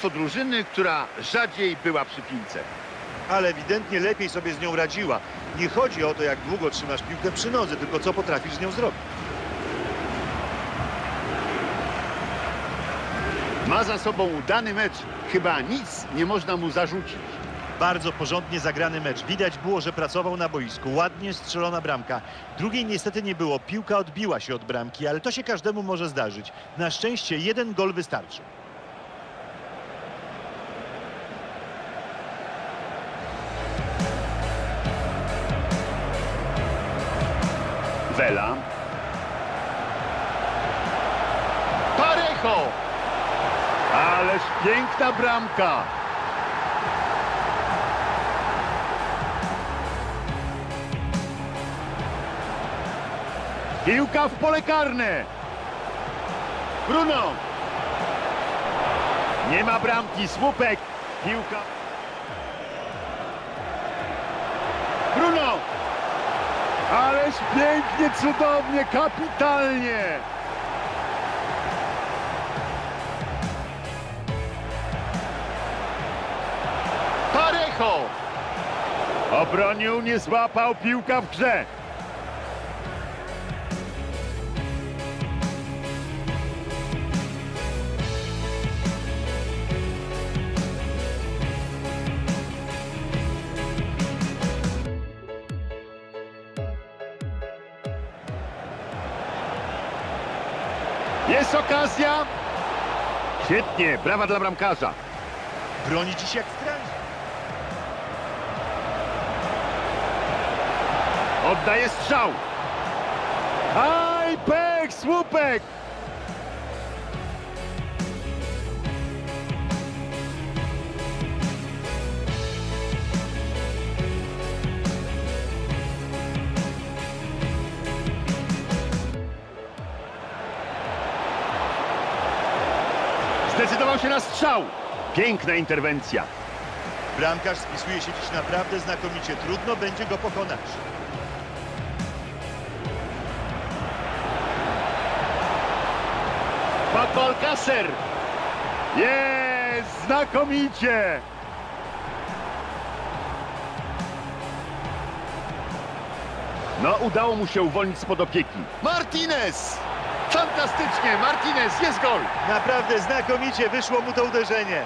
zwycięstwo drużyny, która rzadziej była przy piłce. Ale ewidentnie lepiej sobie z nią radziła. Nie chodzi o to, jak długo trzymasz piłkę przy nodze, tylko co potrafisz z nią zrobić. Ma za sobą udany mecz. Chyba nic nie można mu zarzucić. Bardzo porządnie zagrany mecz. Widać było, że pracował na boisku. Ładnie strzelona bramka. Drugiej niestety nie było. Piłka odbiła się od bramki, ale to się każdemu może zdarzyć. Na szczęście jeden gol wystarczy. Wela. Parejo! Ależ piękna bramka! Piłka w pole karne! Bruno! Nie ma bramki, słupek! Piłka... Bruno! Ależ pięknie, cudownie, kapitalnie! Parejo! Obronił, nie złapał, piłka w grze. Jest okazja. Świetnie, brawa dla bramkarza. Broni dziś jak strażnik. Oddaje strzał. Aj, pech, słupek. Zdecydował się na strzał. Piękna interwencja. Bramkarz spisuje się dziś naprawdę znakomicie. Trudno będzie go pokonać. Paco Alcácer. Jest, znakomicie. No, udało mu się uwolnić spod opieki. Martinez! Fantastycznie, Martinez, jest gol! Naprawdę znakomicie wyszło mu to uderzenie.